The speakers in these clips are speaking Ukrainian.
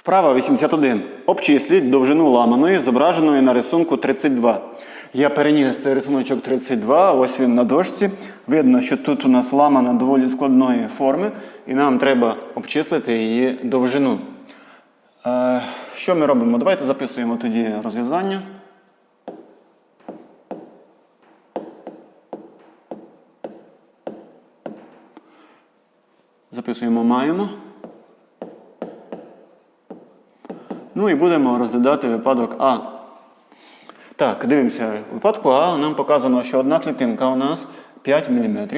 Вправа 81. Обчисліть довжину ламаної, зображеної на рисунку 32. Я переніс цей рисуночок 32, ось він на дошці. Видно, що тут у нас ламана доволі складної форми, і нам треба обчислити її довжину. Е, що ми робимо? Давайте записуємо тоді розв'язання. Записуємо маємо. Ну і будемо розглядати випадок А. Так, дивимося. У випадку А нам показано, що одна клітинка у нас 5 мм.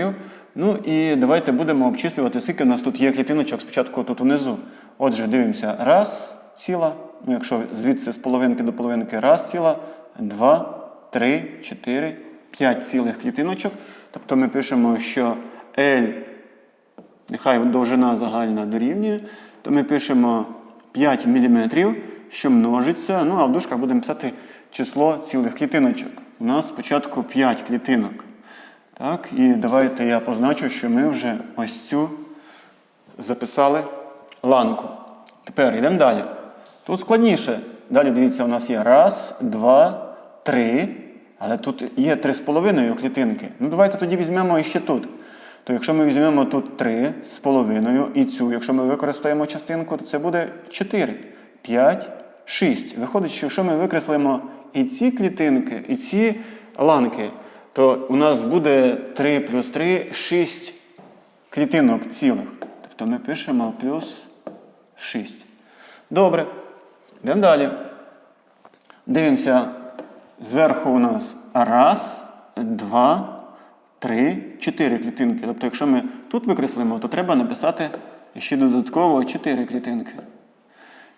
Ну і давайте будемо обчислювати, скільки у нас тут є клітиночок спочатку тут унизу. Отже, дивимося. Раз ціла. Ну, якщо звідси з половинки до половинки, раз ціла, два, три, чотири, п'ять цілих клітиночок. Тобто ми пишемо, що L нехай довжина загальна дорівнює, то ми пишемо 5 мм, що множиться. Ну, а в дужках будемо писати число цілих клітиночок. У нас спочатку 5 клітинок. Так, І давайте я позначу, що ми вже ось цю записали ланку. Тепер йдемо далі. Тут складніше. Далі дивіться, у нас є раз, два, три. Але тут є три з половиною клітинки. Ну давайте тоді візьмемо іще тут. То якщо ми візьмемо тут 3 з половиною і цю, якщо ми використаємо частинку, то це буде 4, 5, 6. Виходить, що якщо ми викреслимо і ці клітинки, і ці ланки, то у нас буде 3 плюс 3 6 клітинок цілих. Тобто ми пишемо плюс 6. Добре. Йдемо далі. Дивимося. Зверху у нас раз, два. Три, чотири клітинки. Тобто, якщо ми тут викреслимо, то треба написати ще додатково 4 клітинки.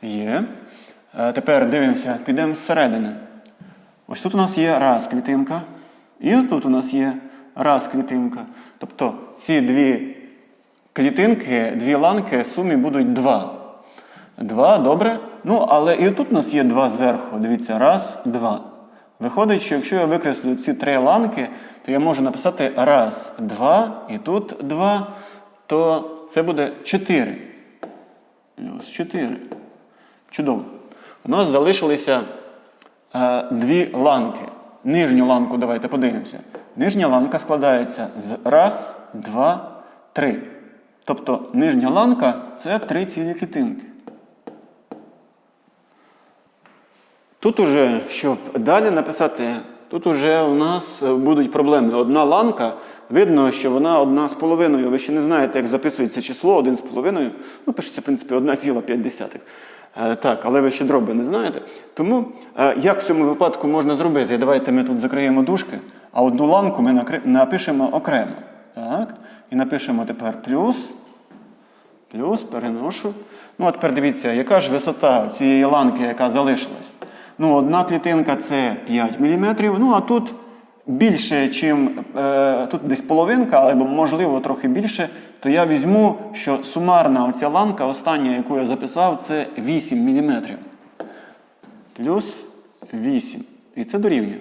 Є. Е, Тепер дивимося, підемо зсередини. Ось тут у нас є раз клітинка. І тут у нас є раз клітинка. Тобто ці дві клітинки, дві ланки в сумі будуть 2. Два, добре. Ну, але і тут у нас є два зверху. Дивіться, раз, два. Виходить, що якщо я викреслю ці три ланки, то я можу написати раз, два, і тут два, то це буде 4. Плюс 4. Чудово. У нас залишилися е, дві ланки. Нижню ланку давайте подивимося. Нижня ланка складається з раз, два, три. Тобто нижня ланка це три цілі клітинки. Тут уже, щоб далі написати, тут уже у нас будуть проблеми. Одна ланка, видно, що вона одна з половиною. Ви ще не знаєте, як записується число один з половиною. Ну, пишеться, в принципі, 1,5. Е, Так, але ви ще дроби не знаєте. Тому е, як в цьому випадку можна зробити? Давайте ми тут закриємо дужки, а одну ланку ми напишемо окремо. Так? І напишемо тепер плюс. Плюс переношу. Ну, а тепер дивіться, яка ж висота цієї ланки, яка залишилась. Ну, одна клітинка це 5 мм, ну а тут більше, чим е, тут десь половинка, або можливо трохи більше, то я візьму, що сумарна оця ланка, остання, яку я записав, це 8 мм. Плюс 8. І це дорівнює.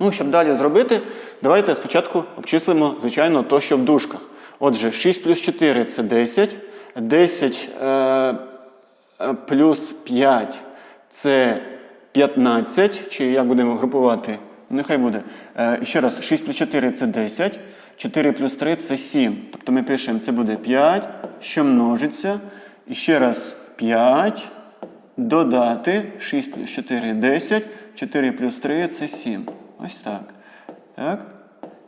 Ну, щоб далі зробити, давайте спочатку обчислимо, звичайно, то, що в дужках. Отже, 6 плюс 4 це 10. 10 е, е, плюс 5 це 15. Чи як будемо групувати? Нехай буде. Е, ще раз, 6 плюс 4 це 10. 4 плюс 3 це 7. Тобто ми пишемо, це буде 5, що множиться. І ще раз 5. Додати 6 плюс 4 10. 4 плюс 3 це 7. Ось так. Так.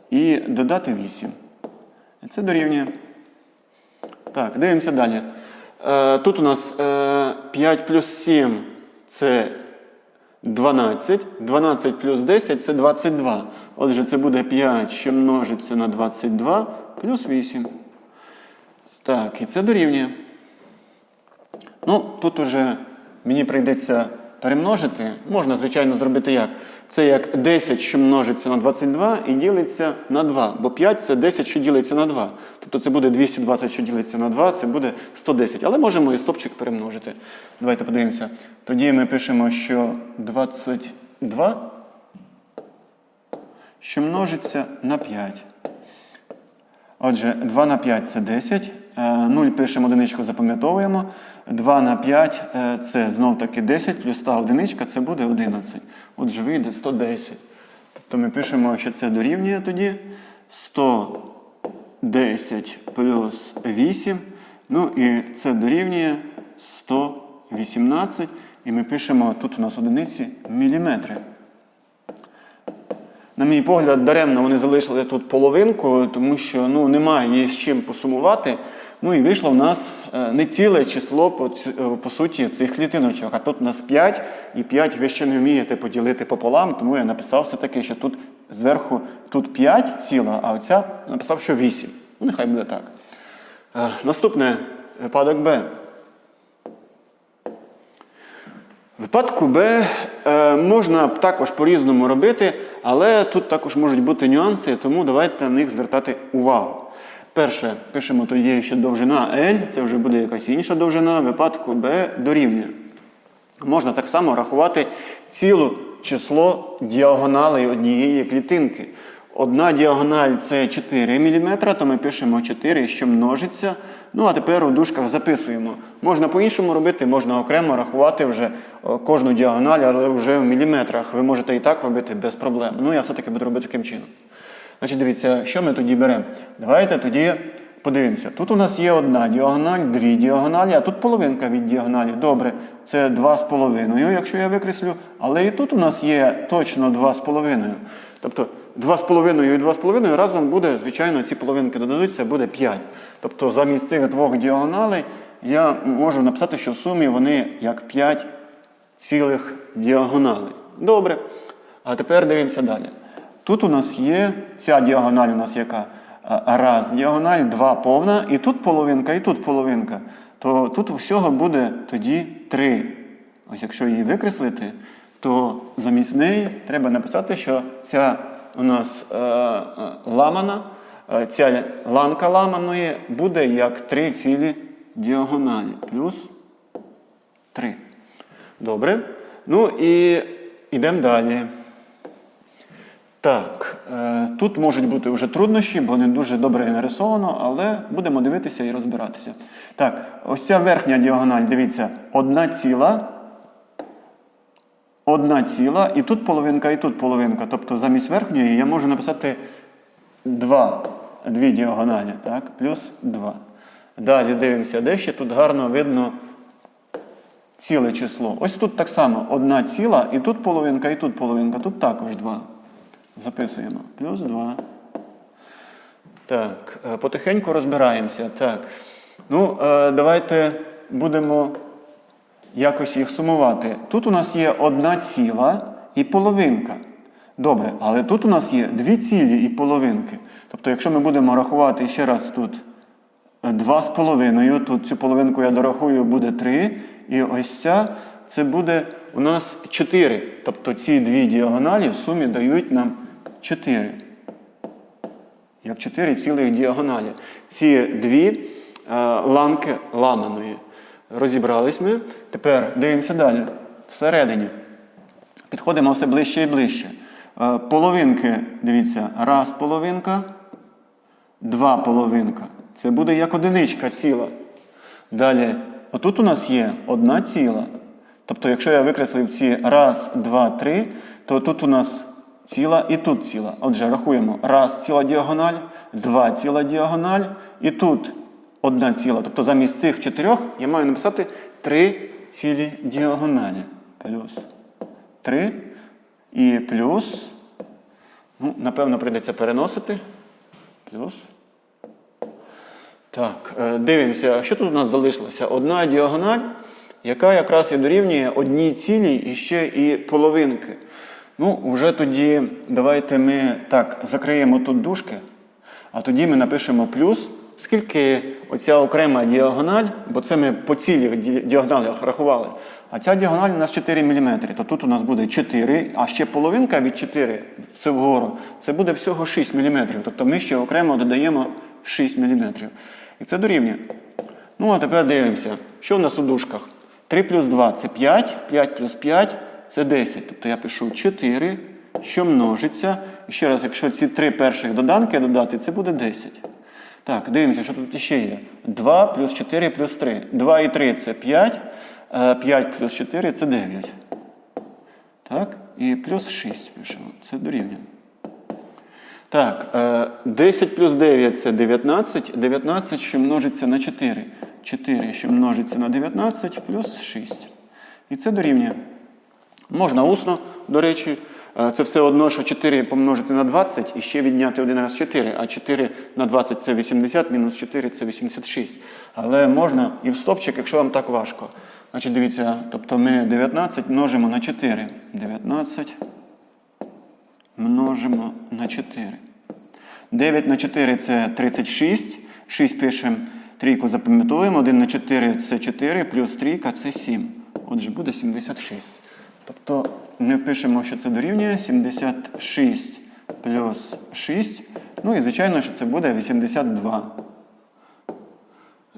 І додати 8. І Це дорівнює. Так, дивимося далі. Е, тут у нас е, 5 плюс 7 це 12. 12 плюс 10 це 22. Отже, це буде 5, що множиться на 22, плюс 8. Так, і це дорівнює. Ну, тут уже мені прийдеться перемножити. Можна, звичайно, зробити як? Це як 10, що множиться на 22 і ділиться на 2. Бо 5 це 10, що ділиться на 2. Тобто це буде 220, що ділиться на 2, це буде 110. Але можемо і стопчик перемножити. Давайте подивимося. Тоді ми пишемо, що 22, що множиться на 5. Отже, 2 на 5 це 10. 0 пишемо одиничку, запам'ятовуємо. 2 на 5 е, це знов таки 10, плюс та одиничка це буде 11. Отже, вийде 110. Тобто ми пишемо, що це дорівнює тоді 110 плюс 8. Ну і це дорівнює 118. І ми пишемо тут у нас одиниці міліметри. На мій погляд, даремно вони залишили тут половинку, тому що ну, немає її з чим посумувати. Ну і вийшло в нас е, не ціле число по, е, по суті цих клітиночок. А тут у нас 5, і 5 ви ще не вмієте поділити пополам, тому я написав все-таки, що тут зверху тут 5 ціла, а оця написав, що 8. Ну, нехай буде так. Е, Наступне випадок Б. Випадку Б можна також по-різному робити, але тут також можуть бути нюанси, тому давайте на них звертати увагу. Перше, пишемо тоді, що довжина L, це вже буде якась інша довжина, випадку Б дорівнює. Можна так само рахувати ціле число діагоналей однієї клітинки. Одна діагональ це 4 мм, то ми пишемо 4, що множиться. Ну а тепер у дужках записуємо. Можна по-іншому робити, можна окремо рахувати вже кожну діагональ, але вже в міліметрах. Ви можете і так робити без проблем. Ну я все-таки буду робити таким чином. Значить, дивіться, що ми тоді беремо? Давайте тоді подивимося. Тут у нас є одна діагональ, дві діагоналі, а тут половинка від діагоналі. Добре, це 2,5, якщо я викреслю. Але і тут у нас є точно 2,5. Тобто 2,5 і 2,5 разом буде, звичайно, ці половинки додадуться, буде 5. Тобто замість цих двох діагоналей я можу написати, що в сумі вони як 5 цілих діагоналей. Добре. А тепер дивимося далі. Тут у нас є ця діагональ, у нас яка раз діагональ, два повна, і тут половинка, і тут половинка. То тут всього буде тоді три. Ось якщо її викреслити, то замість неї треба написати, що ця у нас е, е, ламана, е, ця ланка ламаної буде як три цілі діагоналі. Плюс 3. Добре. Ну і йдемо далі. Так, е, тут можуть бути вже труднощі, бо не дуже добре нарисовано, але будемо дивитися і розбиратися. Так, ось ця верхня діагональ, дивіться, одна ціла. Одна ціла, і тут половинка, і тут половинка. Тобто замість верхньої я можу написати два, дві діагоналі, так, плюс 2. Далі дивимося, де ще тут гарно видно ціле число. Ось тут так само одна ціла, і тут половинка, і тут половинка. Тут також 2. Записуємо. Плюс 2. Так, е, потихеньку розбираємося. Так. Ну, е, давайте будемо якось їх сумувати. Тут у нас є одна ціла і половинка. Добре, але тут у нас є дві цілі і половинки. Тобто, якщо ми будемо рахувати ще раз тут Два з половиною. Тут цю половинку я дорахую, буде 3. І ось ця це буде у нас 4. Тобто ці дві діагоналі в сумі дають нам 4. Як 4 цілих діагоналі. Ці дві е, ланки ламаної. Розібрались ми. Тепер дивимося далі. Всередині. Підходимо все ближче і ближче. Е, половинки, дивіться, раз половинка. Два половинка. Це буде як одиничка ціла. Далі, отут у нас є одна ціла. Тобто, якщо я викреслив ці раз, два, три, то тут у нас ціла і тут ціла. Отже, рахуємо. Раз ціла діагональ, два ціла діагональ, і тут одна ціла. Тобто замість цих чотирьох я маю написати три цілі діагоналі. Плюс три і плюс. Ну, напевно, прийдеться переносити. Плюс. Так, е, дивимося, що тут у нас залишилося? Одна діагональ, яка якраз і дорівнює одній цілій і ще і половинки. Ну, вже тоді давайте ми так закриємо тут дужки, а тоді ми напишемо плюс, скільки оця окрема діагональ, бо це ми по цілих ді- діагоналях рахували. А ця діагональ у нас 4 мм, то тут у нас буде 4, а ще половинка від 4, це вгору, це буде всього 6 мм. Тобто ми ще окремо додаємо 6 мм. І це дорівнює. Ну, а тепер дивимося, що в нас у дужках? 3 плюс 2 це 5, 5 плюс 5 це 10. Тобто я пишу 4, що множиться. І ще раз, якщо ці три перших доданки додати, це буде 10. Так, дивимося, що тут ще є. 2 плюс 4 плюс 3. 2 і 3 це 5. 5 плюс 4 це 9. Так, і плюс 6 пишемо. Це дорівнює. Так, е, 10 плюс 9 це 19. 19, що множиться на 4. 4, що множиться на 19, плюс 6. І це дорівнює. Можна усно, до речі. Е, Це все одно, що 4 помножити на 20 і ще відняти один раз 4. А 4 на 20 це 80, мінус 4 це 86. Але можна і в стопчик, якщо вам так важко. Значить, дивіться, тобто ми 19 множимо на 4. 19 множимо на 4. 9 на 4 це 36. 6 пишемо, трійку запам'ятовуємо. 1 на 4 це 4, плюс трійка це 7. Отже, буде 76. Тобто ми пишемо, що це дорівнює 76 плюс 6. Ну і звичайно, що це буде 82.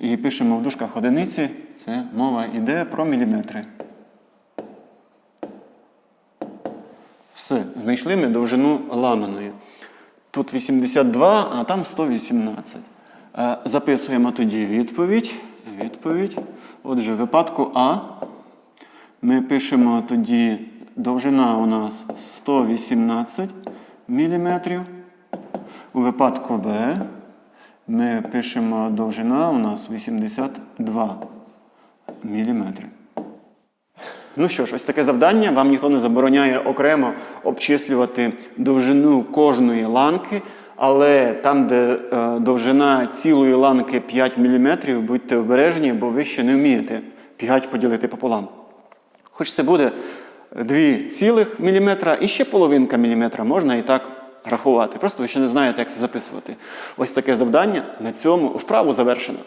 І пишемо в дужках одиниці. Це мова йде про міліметри. Все, знайшли ми довжину ламаної. Тут 82, а там 118. Е, Записуємо тоді відповідь. Відповідь. Отже, в випадку А ми пишемо тоді довжина у нас 118 мм. У випадку Б ми пишемо довжина у нас 82 мм. Ну що ж, ось таке завдання. Вам ніхто не забороняє окремо обчислювати довжину кожної ланки, але там, де е, довжина цілої ланки 5 мм, будьте обережні, бо ви ще не вмієте 5 поділити пополам. Хоч це буде 2 цілих міліметра і ще половинка міліметра, можна і так рахувати. Просто ви ще не знаєте, як це записувати. Ось таке завдання на цьому вправу завершено.